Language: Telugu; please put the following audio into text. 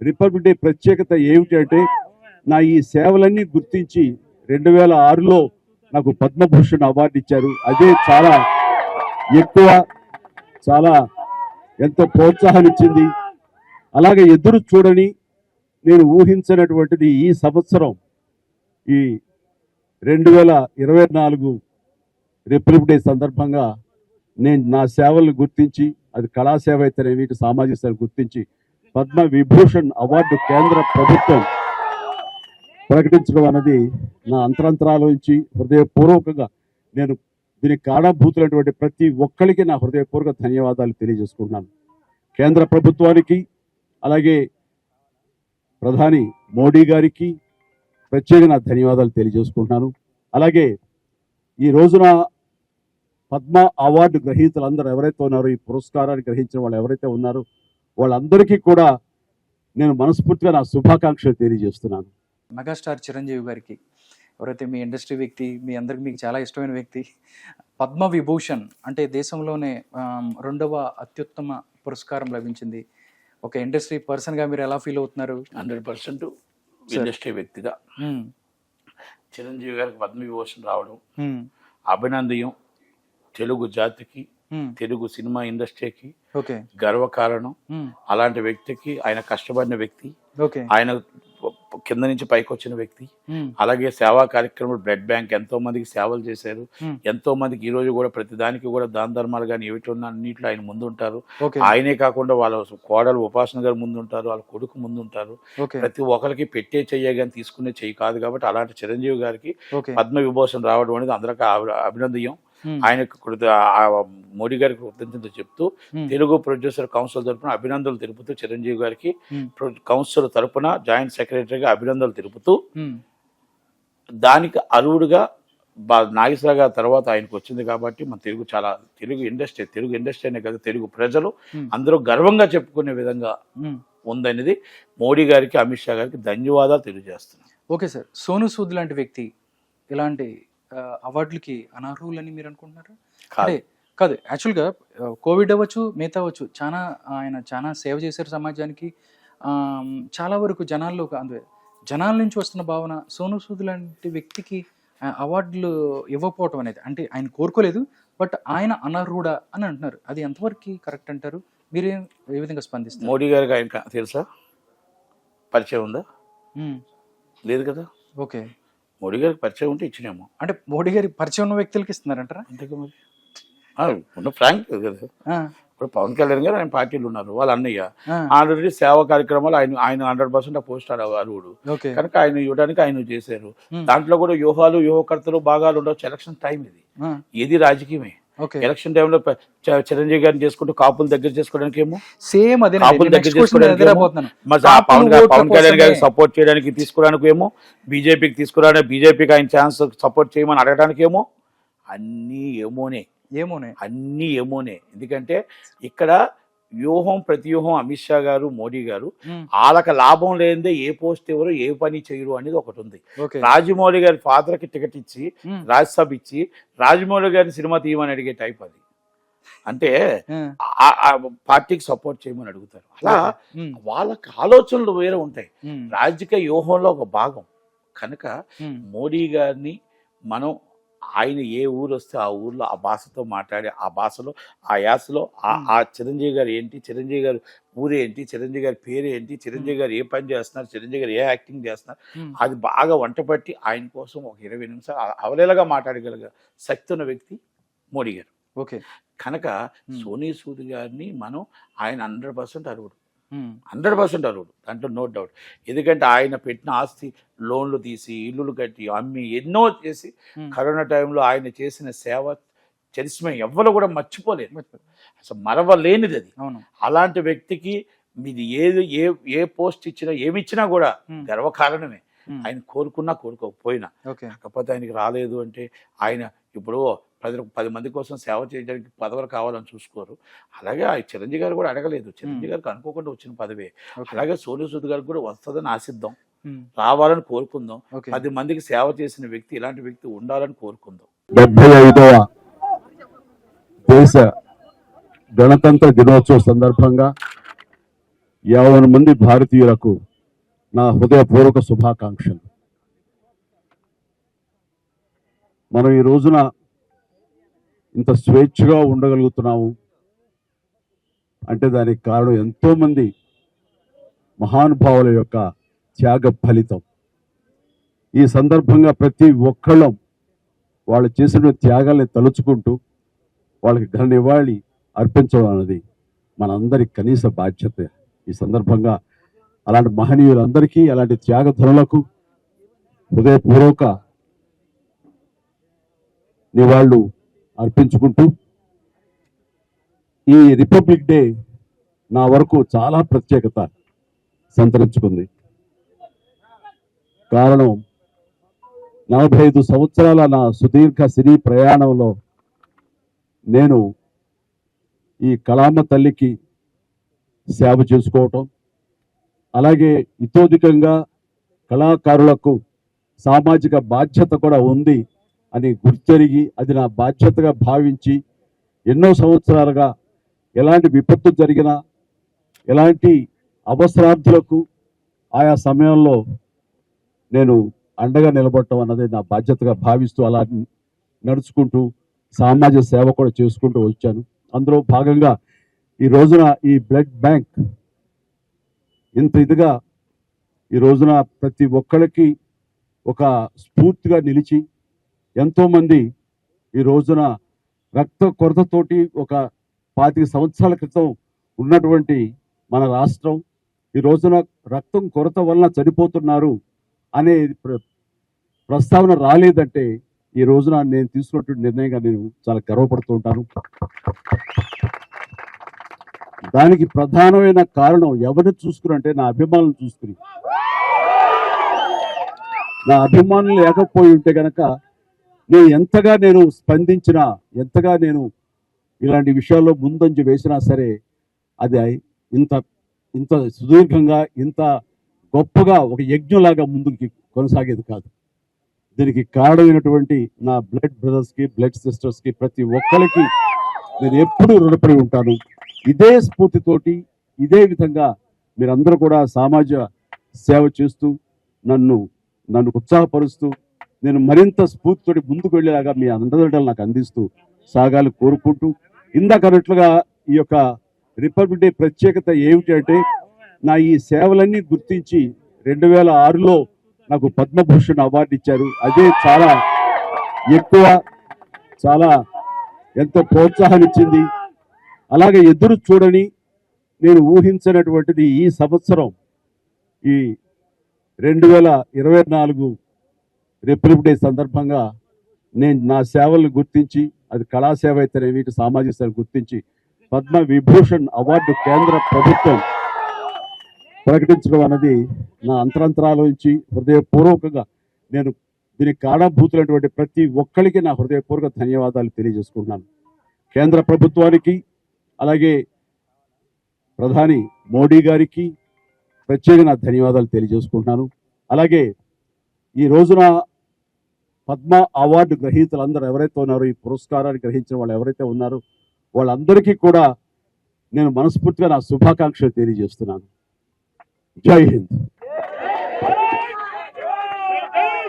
రిపబ్లిక్ డే ప్రత్యేకత ఏమిటంటే నా ఈ సేవలన్నీ గుర్తించి రెండు వేల ఆరులో నాకు పద్మభూషణ్ అవార్డు ఇచ్చారు. అదే చాలా ఎక్కువ చాలా ఎంతో ప్రోత్సాహాన్ని ఇచ్చింది అలాగే ఎదురు చూడని నేను ఊహించినటువంటిది ఈ సంవత్సరం ఈ రెండు వేల ఇరవై నాలుగు రిపబ్లిక్ డే సందర్భంగా నేను నా సేవలను గుర్తించి అది కళాసేవ అయితేనేమి ఇటు సామాజిక సేవ గుర్తించి పద్మ విభూషణ్ అవార్డు కేంద్ర ప్రభుత్వం ప్రకటించడం అనేది నా అంతరంతరాల నుంచి హృదయపూర్వకంగా నేను దీనికి కారణభూతులైనటువంటి ప్రతి ఒక్కరికి నా హృదయపూర్వక ధన్యవాదాలు తెలియజేసుకుంటున్నాను. కేంద్ర ప్రభుత్వానికి అలాగే ప్రధాని మోడీ గారికి ప్రత్యేక నా ధన్యవాదాలు తెలియజేసుకుంటున్నాను. అలాగే ఈ రోజున పద్మ అవార్డు గ్రహీతలందరూ ఎవరైతే ఉన్నారో ఈ పురస్కారాన్ని గ్రహించిన వాళ్ళు ఎవరైతే ఉన్నారో వాళ్ళందరికీ కూడా నేను మనస్ఫూర్తిగా నా శుభాకాంక్షలు తెలియజేస్తున్నాను మెగాస్టార్ చిరంజీవి గారికి ఎవరైతే మీ ఇండస్ట్రీ వ్యక్తి మీ అందరికి మీకు చాలా ఇష్టమైన వ్యక్తి పద్మ విభూషణ్ అంటే దేశంలోనే రెండవ అత్యుత్తమ పురస్కారం లభించింది ఒక ఇండస్ట్రీ పర్సన్గా మీరు ఎలా ఫీల్ అవుతున్నారు హండ్రెడ్ పర్సెంట్. ఇండస్ట్రీ వ్యక్తిగా. చిరంజీవి గారికి పద్మవిభూషణ్ రావడం మ్మ్. అభినందయం తెలుగు జాతికి. తెలుగు సినిమా ఇండస్ట్రీకి గర్వకారణం. మ్మ్. అలాంటి వ్యక్తికి ఆయన కష్టపడిన వ్యక్తి. ఆయన కింద నుంచి పైకి వచ్చిన వ్యక్తి. మ్మ్. అలాగే సేవా కార్యక్రమాలు బ్లడ్ బ్యాంక్ ఎంతో మందికి సేవలు చేశారు. Hmm. ఎంతో మందికి ఈ రోజు కూడా ప్రతి దానికి కూడా దాన ధర్మాలు కానీ ఏమిటి ఉన్నా అన్నింటిలో ఆయన ముందుంటారు. ఆయనే కాకుండా వాళ్ళ కోడలు ఉపాసన గారు ముందుంటారు వాళ్ళ కొడుకు ముందుంటారు. ప్రతి ఒక్కరికి పెట్టే చెయ్య కానీ తీసుకునే చెయ్యి కాదు కాబట్టి అలాంటి చిరంజీవి గారికి పద్మ విభూషణ్ రావడం అనేది అందరికీ అభి- అభినందనీయం. మ్మ్. ఆయనకు కృత- ఆ మోడీ గారికి కృతజ్ఞతలు చెప్తూ మ్మ్. తెలుగు ప్రొడ్యూసర్ కౌన్సిల్ తరపున అభినందనలు తెలుపుతూ చిరంజీవి గారికి. ప్రొ- కౌన్సిల్ తరపున జాయింట్ సెక్రటరీగా అభినందనలు తెలుపుతూ. దానికి అరువుడుగా నాగేశ్వర గారి తర్వాత ఆయనకు వచ్చింది కాబట్టి మన తెలుగు చాలా తెలుగు ఇండస్ట్రీ తెలుగు ఇండస్ట్రీ అనే కదా తెలుగు ప్రజలు. అందరూ గర్వంగా చెప్పుకునే విధంగా. ఉందనేది మోడీ గారికి అమిత్ షా గారికి ధన్యవాదాలు తెలియజేస్తున్నాను ఓకే సార్ సోను సూద్ లాంటి వ్యక్తి ఇలాంటి అవార్డులకి అనర్హులని మీరు అనుకుంటున్నారా? అంటే కాదు. యాక్చువల్గా కోవిడ్ అవ్వచ్చు మిగతా అవ్వచ్చు చాలా ఆయన చాలా సేవ చేశారు సమాజానికి. చాలా వరకు జనాల్లో అందు జనాల నుంచి వస్తున్న భావన సోను సూద్ లాంటి వ్యక్తికి అవార్డులు ఇవ్వకపోవటం అనేది అంటే ఆయన కోరుకోలేదు బట్ ఆయన అనర్హుడా అని అంటున్నారు. అది ఎంతవరకు కరెక్ట్ అంటారు? మీరు ఏ విధంగా స్పందిస్తారు? మోడీ గారికి ఆయన తెలుసా? పరిచయం ఉందా. లేదు కదా? ఓకే. మోడీ గారికి పరిచయం ఉంటే ఇచ్చినేమో. అంటే మోడీ గారి పరిచయం ఉన్న వ్యక్తులకి ఇస్తున్నారంటారా? అంతేగా మరి? ఆ, ఉన్న ఫ్రాంక్ కదా. ఆ, ఇప్పుడు పవన్ కళ్యాణ్ గారు ఆయన పార్టీలు ఉన్నారు వాళ్ళ అన్నయ్య. ఆల్రెడీ సేవా కార్యక్రమాలు ఆయన ఆయన హండ్రెడ్ పర్సెంట్ పోస్ట్ అరువుడు ఓకే. కనుక ఆయన ఇవ్వడానికి ఆయన చేశారు. దాంట్లో కూడా వ్యూహాలు వ్యూహకర్తలు భాగాలు ఉండవచ్చు ఎలక్షన్ టైం ఇది. ఇది రాజకీయమే. ఎలక్షన్ టైంలో చిరంజీవి గారిని చేసుకుంటూ కాపులు దగ్గర చేసుకోవడానికి ఏమో సేమ్ అదే కాపుల దగ్గర చేసుకోవడానికి పవన్ కళ్యాణ్ గారికి. సపోర్ట్ చేయడానికి తీసుకోవడానికి ఏమో బీజేపీకి తీసుకురావడానికి బీజేపీకి ఆయన ఛాన్స్ సపోర్ట్ చేయమని అడగడానికి ఏమో అన్నీ ఏమోనే. ఏమోనే. అన్నీ ఏమోనే. ఎందుకంటే ఇక్కడ వ్యూహం ప్రతివ్యూహం అమిత్ షా గారు మోడీ గారు వాళ్ళకి లాభం లేనిదే ఏ పోస్ట్ ఎవరు ఏ పని చేయరు అనేది ఒకటి ఉంది. రాజమౌళి గారి ఫాదర్కి టికెట్ ఇచ్చి రాజ్యసభ ఇచ్చి రాజమౌళి గారిని సినిమా తీయమని అడిగే టైప్ అది. అంటే పార్టీకి సపోర్ట్ చేయమని అడుగుతారు. అలా వాళ్ళకి ఆలోచనలు వేరే ఉంటాయి. రాజకీయ వ్యూహంలో ఒక భాగం. కనుక మోడీ గారిని మనం ఆయన ఏ ఊరు వస్తే ఆ ఊర్లో ఆ భాషతో మాట్లాడి ఆ భాషలో ఆ యాసలో ఆ. ఆ చిరంజీవి గారు ఏంటి చిరంజీవి గారు ఊరు ఏంటి చిరంజీవి గారి పేరు ఏంటి చిరంజీవి గారు ఏ పని చేస్తున్నారు చిరంజీవి గారు ఏ యాక్టింగ్ చేస్తున్నారు అది బాగా వంట పట్టి ఆయన కోసం ఒక ఇరవై నిమిషాలు అవలేలగా మాట్లాడగలిగే శక్తి ఉన్న వ్యక్తి మోడీ గారు. ఓకే. కనుక. సోనీ సూద్ గారిని మనం ఆయన హండ్రెడ్ పర్సెంట్ అరువుడు ఉమ్, హండ్రెడ్ పర్సెంట్ అరువుడు దాంట్లో నో డౌట్. ఎందుకంటే ఆయన పెట్టిన ఆస్తి లోన్లు తీసి ఇల్లులు కట్టి అమ్మి ఎన్నో చేసి కరోనా టైంలో ఆయన చేసిన సేవ చరిస్మ ఎవ్వరు కూడా మర్చిపోలేదు. అసలు మరవలేనిది అది అవును. అలాంటి వ్యక్తికి మీది ఏది ఏ ఏ పోస్ట్ ఇచ్చినా ఏమి ఇచ్చినా కూడా గర్వకారణమే. ఆయన కోరుకున్నా కోరుకోకపోయినా. కాకపోతే ఆయనకి రాలేదు అంటే ఆయన ఇప్పుడు ప్రజలకు పది మంది కోసం సేవ చేయడానికి పదవులు కావాలని చూసుకోరు. అలాగే ఆ చిరంజీవి గారు కూడా అడగలేదు. చిరంజీవి గారికి అనుకోకుండా వచ్చిన పదవే. అలాగే సోను సూద్ గారికి కూడా వస్తుందని ఆశిద్దాం. రావాలని కోరుకుందాం. ఓకే. పది మందికి సేవ చేసిన వ్యక్తి ఇలాంటి వ్యక్తి ఉండాలని కోరుకుందాం. డెబ్బై ఐదవ దేశ గణతంత్ర దినోత్సవ సందర్భంగా యావన మంది భారతీయులకు నా హృదయపూర్వక శుభాకాంక్షలు. మనం ఈ రోజున ఇంత స్వేచ్ఛగా ఉండగలుగుతున్నాము అంటే దానికి కారణం ఎంతోమంది మహానుభావుల యొక్క త్యాగ ఫలితం ఈ సందర్భంగా ప్రతి ఒక్కళ్ళం వాళ్ళు చేసిన త్యాగాల్ని తలుచుకుంటూ వాళ్ళకి ఘన నివాళి అర్పించడం అన్నది మనందరి కనీస బాధ్యత. ఈ సందర్భంగా అలాంటి మహనీయులందరికీ అలాంటి త్యాగధనులకు హృదయపూర్వక నివాళులు అర్పించుకుంటూ ఈ రిపబ్లిక్ డే నా వరకు చాలా ప్రత్యేకత సంతరించుకుంది. కారణం నలభై ఐదు సంవత్సరాల నా సుదీర్ఘ సినీ ప్రయాణంలో నేను ఈ కళామ తల్లికి సేవ చేసుకోవటం అలాగే ఇతోధికంగా కళాకారులకు సామాజిక బాధ్యత కూడా ఉంది. అని గుర్తెరిగి అది నా బాధ్యతగా భావించి ఎన్నో సంవత్సరాలుగా ఎలాంటి విపత్తు జరిగినా ఎలాంటి అవసరార్థులకు ఆయా సమయంలో నేను అండగా నిలబడటం అన్నది నా బాధ్యతగా భావిస్తూ అలా నడుచుకుంటూ సామాజిక సేవ కూడా చేసుకుంటూ వచ్చాను. అందులో భాగంగా ఈ రోజున ఈ బ్లడ్ బ్యాంక్ ఇంత ఇదిగా ఈ రోజున ప్రతి ఒక్కరికి ఒక స్ఫూర్తిగా నిలిచి ఎంతోమంది ఈ రోజున రక్త కొరతతోటి ఒక పాతిక సంవత్సరాల క్రితం ఉన్నటువంటి మన రాష్ట్రం ఈ రోజున రక్తం కొరత వలన చనిపోతున్నారు అనే ప్ర- ప్రస్తావన రాలేదంటే ఈ రోజున నేను తీసుకున్నటువంటి నిర్ణయంగా నేను చాలా గర్వపడుతూ ఉంటాను. దానికి ప్రధానమైన కారణం ఎవరిని చూసుకుని అంటే నా అభిమానులు చూసుకుని. నా అభిమానులు లేకపోయి ఉంటే కనుక నేను ఎంతగా నేను స్పందించినా ఎంతగా నేను ఇలాంటి విషయాల్లో ముందంజ వేసినా సరే అది ఇంత ఇంత సుదీర్ఘంగా ఇంత గొప్పగా ఒక యజ్ఞలాగా ముందుకి కొనసాగేది కాదు. దీనికి కారణమైనటువంటి నా బ్లడ్ బ్రదర్స్కి బ్లడ్ సిస్టర్స్కి ప్రతి ఒక్కరికి నేను ఎప్పుడూ రుణపడి ఉంటాను. ఇదే స్ఫూర్తితోటి ఇదే విధంగా మీరందరూ కూడా సామాజిక సేవ చేస్తూ నన్ను నన్ను ఉత్సాహపరుస్తూ నేను మరింత స్ఫూర్తితోటి ముందుకు వెళ్ళేలాగా మీ అండదండలు నాకు అందిస్తూ సాగాలి కోరుకుంటూ ఇందాక అన్నట్లుగా ఈ యొక్క రిపబ్లిక్ డే ప్రత్యేకత ఏమిటి అంటే నా ఈ సేవలన్నీ గుర్తించి రెండు వేల ఆరులో నాకు పద్మభూషణ్ అవార్డు ఇచ్చారు. అదే చాలా ఎక్కువ చాలా ఎంతో ప్రోత్సాహం ఇచ్చింది అలాగే ఎదురు చూడని నేను ఊహించినటువంటిది ఈ సంవత్సరం ఈ రెండు వేల ఇరవై నాలుగు రిపబ్లిక్ డే సందర్భంగా నేను నా సేవలను గుర్తించి అది కళాసేవ అయితేనేమి ఇటు సామాజిక సేవ గుర్తించి పద్మ విభూషణ్ అవార్డు కేంద్ర ప్రభుత్వం ప్రకటించడం అన్నది నా అంతరంతరాల నుంచి హృదయపూర్వకంగా నేను దీనికి కారణభూతులైనటువంటి ప్రతి ఒక్కరికి నా హృదయపూర్వక ధన్యవాదాలు తెలియజేసుకుంటున్నాను. కేంద్ర ప్రభుత్వానికి అలాగే ప్రధాని మోడీ గారికి ప్రత్యేక నా ధన్యవాదాలు తెలియజేసుకుంటున్నాను. అలాగే ఈ రోజున పద్మ అవార్డు గ్రహీతలు అందరూ ఎవరైతే ఉన్నారో ఈ పురస్కారాన్ని గ్రహించిన వాళ్ళు ఎవరైతే ఉన్నారో వాళ్ళందరికీ కూడా నేను మనస్ఫూర్తిగా నా శుభాకాంక్షలు తెలియజేస్తున్నాను. జై హింద్.